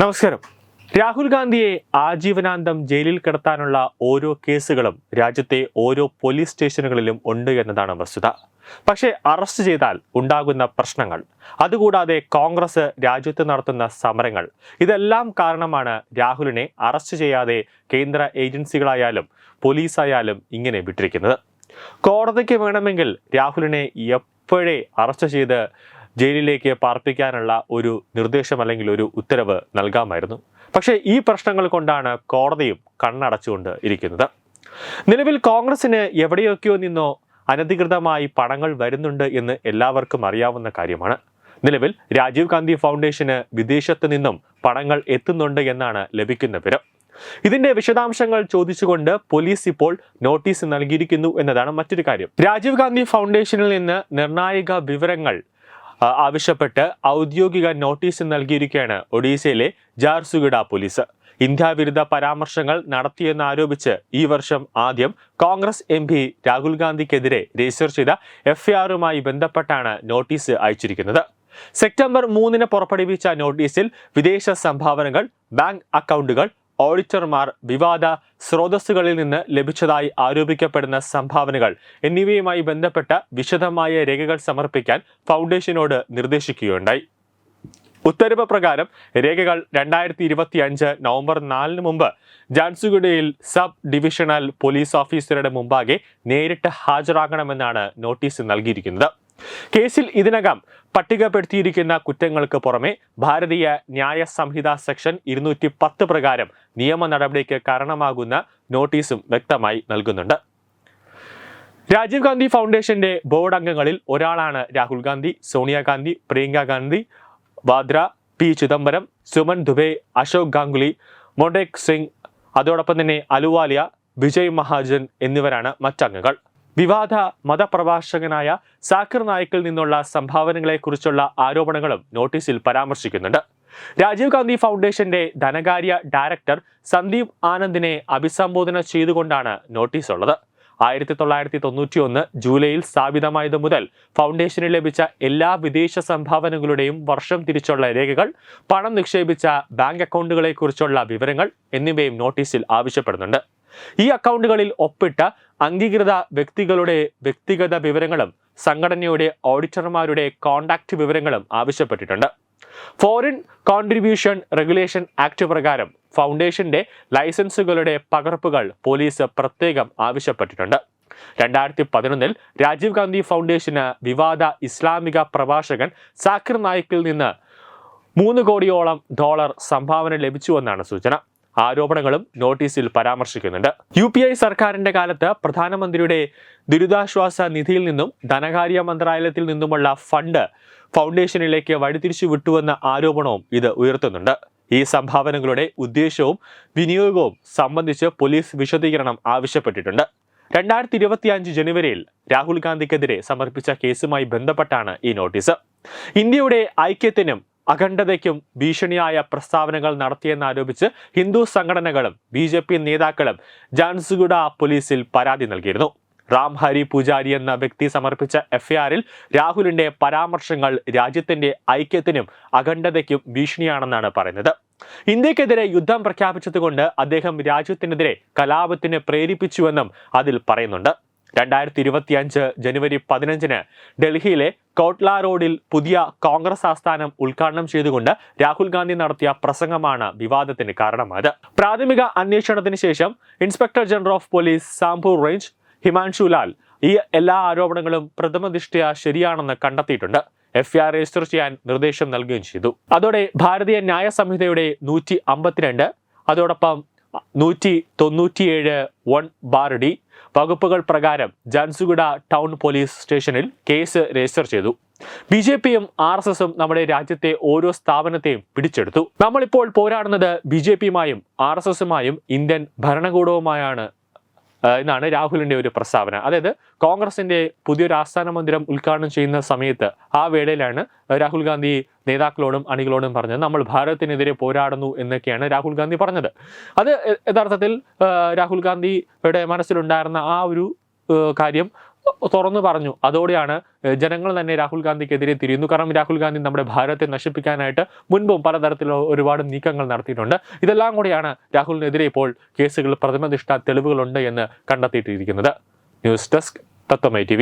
നമസ്കാരം. രാഹുൽ ഗാന്ധിയെ ആജീവനാന്തം ജയിലിൽ കിടത്താനുള്ള ഓരോ കേസുകളും രാജ്യത്തെ ഓരോ പോലീസ് സ്റ്റേഷനുകളിലും ഉണ്ട് എന്നതാണ് വസ്തുത. പക്ഷേ അറസ്റ്റ് ചെയ്താൽ ഉണ്ടാകുന്ന പ്രശ്നങ്ങൾ അതുകൂടാതെ കോൺഗ്രസ് രാജ്യത്ത് നടത്തുന്ന സമരങ്ങൾ ഇതെല്ലാം കാരണമാണ് രാഹുലിനെ അറസ്റ്റ് ചെയ്യാതെ കേന്ദ്ര ഏജൻസികളായാലും പോലീസായാലും ഇങ്ങനെ വിട്ടിരിക്കുന്നത്. കോടതിക്ക് വേണമെങ്കിൽ രാഹുലിനെ എപ്പോഴേ അറസ്റ്റ് ചെയ്ത് ജയിലിലേക്ക് പാർപ്പിക്കാനുള്ള ഒരു നിർദ്ദേശം അല്ലെങ്കിൽ ഒരു ഉത്തരവ് നൽകാമായിരുന്നു. പക്ഷേ ഈ പ്രശ്നങ്ങൾ കൊണ്ടാണ് കോടതിയും കണ്ണടച്ചുകൊണ്ട് ഇരിക്കുന്നത്. നിലവിൽ കോൺഗ്രസിന് എവിടെയൊക്കെയോ നിന്നോ അനധികൃതമായി പണങ്ങൾ വരുന്നുണ്ട് എന്ന് എല്ലാവർക്കും അറിയാവുന്ന കാര്യമാണ്. നിലവിൽ രാജീവ് ഗാന്ധി ഫൗണ്ടേഷന് വിദേശത്ത് നിന്നും പണങ്ങൾ എത്തുന്നുണ്ട് എന്നാണ് ലഭിക്കുന്ന വിവരം. ഇതിന്റെ വിശദാംശങ്ങൾ ചോദിച്ചുകൊണ്ട് പോലീസ് ഇപ്പോൾ നോട്ടീസ് നൽകിയിരിക്കുന്നു എന്നതാണ് മറ്റൊരു കാര്യം. രാജീവ് ഗാന്ധി ഫൗണ്ടേഷനിൽ നിന്ന് നിർണായക വിവരങ്ങൾ ആവശ്യപ്പെട്ട് ഔദ്യോഗിക നോട്ടീസ് നൽകിയിരിക്കുകയാണ് ഒഡീസയിലെ ജാർസുഗിഡ പോലീസ്. ഇന്ത്യാവിരുദ്ധ പരാമർശങ്ങൾ നടത്തിയെന്ന് ആരോപിച്ച് ഈ വർഷം ആദ്യം കോൺഗ്രസ് എം പി രാഹുൽ ഗാന്ധിക്കെതിരെ രജിസ്റ്റർ ചെയ്ത എഫ്ഐആറുമായി ബന്ധപ്പെട്ടാണ് നോട്ടീസ് അയച്ചിരിക്കുന്നത്. സെപ്റ്റംബർ മൂന്നിന് പുറപ്പെടുവിച്ച നോട്ടീസിൽ വിദേശ സംഭാവനകൾ ബാങ്ക് അക്കൗണ്ടുകൾ ഓഡിറ്റർമാർ വിവാദ സ്രോതസ്സുകളിൽ നിന്ന് ലഭിച്ചതായി ആരോപിക്കപ്പെടുന്ന സംഭാവനകൾ എന്നിവയുമായി ബന്ധപ്പെട്ട വിശദമായ രേഖകൾ സമർപ്പിക്കാൻ ഫൗണ്ടേഷനോട് നിർദ്ദേശിക്കുകയുണ്ടായി. ഉത്തരവ് പ്രകാരം രേഖകൾ രണ്ടായിരത്തി ഇരുപത്തി അഞ്ച് നവംബർ നാലിന് മുമ്പ് ജാൻസുഗുഡയിൽ സബ് ഡിവിഷണൽ പോലീസ് ഓഫീസറുടെ മുമ്പാകെ നേരിട്ട് ഹാജരാകണമെന്നാണ് നോട്ടീസ് നൽകിയിരിക്കുന്നത്. കേസിൽ ഇതിനകം പട്ടികപ്പെടുത്തിയിരിക്കുന്ന കുറ്റങ്ങൾക്ക് പുറമെ ഭാരതീയ ന്യായ സംഹിത സെക്ഷൻ ഇരുന്നൂറ്റി പത്ത് പ്രകാരം നിയമ നടപടിക്ക് കാരണമാകുന്ന നോട്ടീസും വ്യക്തമായി നൽകുന്നുണ്ട്. രാജീവ് ഗാന്ധി ഫൗണ്ടേഷന്റെ ബോർഡ് അംഗങ്ങളിൽ ഒരാളാണ് രാഹുൽ ഗാന്ധി സോണിയാഗാന്ധി പ്രിയങ്ക ഗാന്ധി വാദ്ര പി ചിദംബരം സുമൻ ദുബെ അശോക് ഗാംഗുലി മൊണ്ടേക് സിംഗ് അതോടൊപ്പം തന്നെ അലുവാലിയ വിജയ് മഹാജൻ എന്നിവരാണ് മറ്റംഗങ്ങൾ. വിവാദ മതപ്രഭാഷകനായ സാക്കിർ നായിക്കിൽ നിന്നുള്ള സംഭാവനകളെക്കുറിച്ചുള്ള ആരോപണങ്ങളും നോട്ടീസിൽ പരാമർശിക്കുന്നുണ്ട്. രാജീവ് ഗാന്ധി ഫൗണ്ടേഷന്റെ ധനകാര്യ ഡയറക്ടർ സന്ദീപ് ആനന്ദിനെ അഭിസംബോധന ചെയ്തുകൊണ്ടാണ് നോട്ടീസ് ഉള്ളത് ആയിരത്തി തൊള്ളായിരത്തി തൊണ്ണൂറ്റി ഒന്ന് ജൂലൈയിൽ സ്ഥാപിതമായത് മുതൽ ഫൗണ്ടേഷന് ലഭിച്ച എല്ലാ വിദേശ സംഭാവനകളുടെയും വർഷം തിരിച്ചുള്ള രേഖകൾ പണം നിക്ഷേപിച്ച ബാങ്ക് അക്കൗണ്ടുകളെക്കുറിച്ചുള്ള വിവരങ്ങൾ എന്നിവയും നോട്ടീസിൽ ആവശ്യപ്പെടുന്നുണ്ട്. ഈ അക്കൗണ്ടുകളിൽ ഒപ്പിട്ട അംഗീകൃത വ്യക്തികളുടെ വ്യക്തിഗത വിവരങ്ങളും സംഘടനയുടെ ഓഡിറ്റർമാരുടെ കോണ്ടാക്ട് വിവരങ്ങളും ആവശ്യപ്പെട്ടിട്ടുണ്ട്. ഫോറിൻ കോൺട്രിബ്യൂഷൻ റെഗുലേഷൻ ആക്ട് പ്രകാരം ഫൗണ്ടേഷന്റെ ലൈസൻസുകളുടെ പകർപ്പുകൾ പോലീസ് പ്രത്യേകം ആവശ്യപ്പെട്ടിട്ടുണ്ട്. രണ്ടായിരത്തി പതിനൊന്നിൽ രാജീവ് ഗാന്ധി ഫൗണ്ടേഷന് വിവാദ ഇസ്ലാമിക പ്രഭാഷകൻ സാക്കിർ നായിക്കിൽ നിന്ന് മൂന്ന് കോടിയോളം ഡോളർ സംഭാവന ലഭിച്ചുവെന്നാണ് സൂചന. ആരോപണങ്ങളും നോട്ടീസിൽ പരാമർശിക്കുന്നുണ്ട്. യു പി ഐ സർക്കാരിന്റെ കാലത്ത് പ്രധാനമന്ത്രിയുടെ ദുരിതാശ്വാസ നിധിയിൽ നിന്നും ധനകാര്യ മന്ത്രാലയത്തിൽ നിന്നുമുള്ള ഫണ്ട് ഫൗണ്ടേഷനിലേക്ക് വഴിതിരിച്ചു വിട്ടുവെന്ന ആരോപണവും ഇത് ഉയർത്തുന്നുണ്ട്. ഈ സംഭാവനകളുടെ ഉദ്ദേശവും വിനിയോഗവും സംബന്ധിച്ച് പോലീസ് വിശദീകരണം ആവശ്യപ്പെട്ടിട്ടുണ്ട്. രണ്ടായിരത്തി ഇരുപത്തി അഞ്ച് ജനുവരിയിൽ രാഹുൽ ഗാന്ധിക്കെതിരെ സമർപ്പിച്ച കേസുമായി ബന്ധപ്പെട്ടാണ് ഈ നോട്ടീസ്. ഇന്ത്യയുടെ ഐക്യത്തിനും അഖണ്ഡതയ്ക്കും ഭീഷണിയായ പ്രസ്താവനകൾ നടത്തിയെന്നാരോപിച്ച് ഹിന്ദു സംഘടനകളും ബി ജെ പി നേതാക്കളും ജാൻസുഗുഡ പോലീസിൽ പരാതി നൽകിയിരുന്നു. റാം ഹരി പൂജാരി എന്ന വ്യക്തി സമർപ്പിച്ച എഫ്ഐആറിൽ രാഹുലിന്റെ പരാമർശങ്ങൾ രാജ്യത്തിന്റെ ഐക്യത്തിനും അഖണ്ഡതയ്ക്കും ഭീഷണിയാണെന്നാണ് പറയുന്നത്. ഇന്ത്യക്കെതിരെ യുദ്ധം പ്രഖ്യാപിച്ചതുകൊണ്ട് അദ്ദേഹം രാജ്യത്തിനെതിരെ കലാപത്തിന് പ്രേരിപ്പിച്ചുവെന്നും അതിൽ പറയുന്നുണ്ട്. രണ്ടായിരത്തി ഇരുപത്തി അഞ്ച് ജനുവരി പതിനഞ്ചിന് ഡൽഹിയിലെ കോട്ട്ല റോഡിൽ പുതിയ കോൺഗ്രസ് ആസ്ഥാനം ഉദ്ഘാടനം ചെയ്തുകൊണ്ട് രാഹുൽ ഗാന്ധി നടത്തിയ പ്രസംഗമാണ് വിവാദത്തിന് കാരണമായത്. പ്രാഥമിക അന്വേഷണത്തിന് ശേഷം inspector general of police Sambalpur range Himanshu Lal ഈ എല്ലാ ആരോപണങ്ങളും പ്രഥമദൃഷ്ടിയ ശരിയാണെന്ന് കണ്ടെത്തിയിട്ടുണ്ട്. എഫ് ആർ രജിസ്റ്റർ ചെയ്യാൻ നിർദ്ദേശം നൽകുകയും ചെയ്തു. അതോടെ ഭാരതീയ ന്യായ സംഹിതയുടെ നൂറ്റി അമ്പത്തിരണ്ട് അതോടൊപ്പം നൂറ്റി തൊണ്ണൂറ്റിയേഴ് വൺ ബാർ വകുപ്പുകൾ പ്രകാരം ജാൻസുഗുഡ ടൗൺ പോലീസ് സ്റ്റേഷനിൽ കേസ് രജിസ്റ്റർ ചെയ്തു. ബി ജെ പിയും ആർ എസ് എസും നമ്മുടെ രാജ്യത്തെ ഓരോ സ്ഥാപനത്തെയും പിടിച്ചെടുത്തു. നമ്മളിപ്പോൾ പോരാടുന്നത് ബി ജെ പിയുമായും ആർ എസ് എസുമായും ഇന്ത്യൻ ഭരണകൂടവുമായാണ് എന്നാണ് രാഹുലിന്റെ ഒരു പ്രസ്താവന. അതായത് കോൺഗ്രസിന്റെ പുതിയൊരു ആസ്ഥാന മന്ദിരം ഉദ്ഘാടനം ചെയ്യുന്ന സമയത്ത് ആ വേളയിലാണ് രാഹുൽ ഗാന്ധി നേതാക്കളോടും അണികളോടും പറഞ്ഞത്. നമ്മൾ ഭാരതത്തിനെതിരെ പോരാടുന്നു എന്നൊക്കെയാണ് രാഹുൽ ഗാന്ധി പറഞ്ഞത്. അത് യഥാർത്ഥത്തിൽ രാഹുൽ ഗാന്ധിയുടെ മനസ്സിലുണ്ടായിരുന്ന ആ ഒരു കാര്യം തുറന്നു പറഞ്ഞു. അതോടെയാണ് ജനങ്ങൾ തന്നെ രാഹുൽ ഗാന്ധിക്കെതിരെ തിരിയുന്നു. കാരണം രാഹുൽ ഗാന്ധി നമ്മുടെ ഭാരതത്തെ നശിപ്പിക്കാനായിട്ട് മുൻപും പലതരത്തിലുള്ള ഒരുപാട് നീക്കങ്ങൾ നടത്തിയിട്ടുണ്ട്. ഇതെല്ലാം കൂടിയാണ് രാഹുലിനെതിരെ ഇപ്പോൾ കേസുകൾ പ്രഥമനിഷ്ഠ തെളിവുകളുണ്ട് എന്ന് കണ്ടെത്തിയിട്ടിരിക്കുന്നത്. News desk Tatwamayi T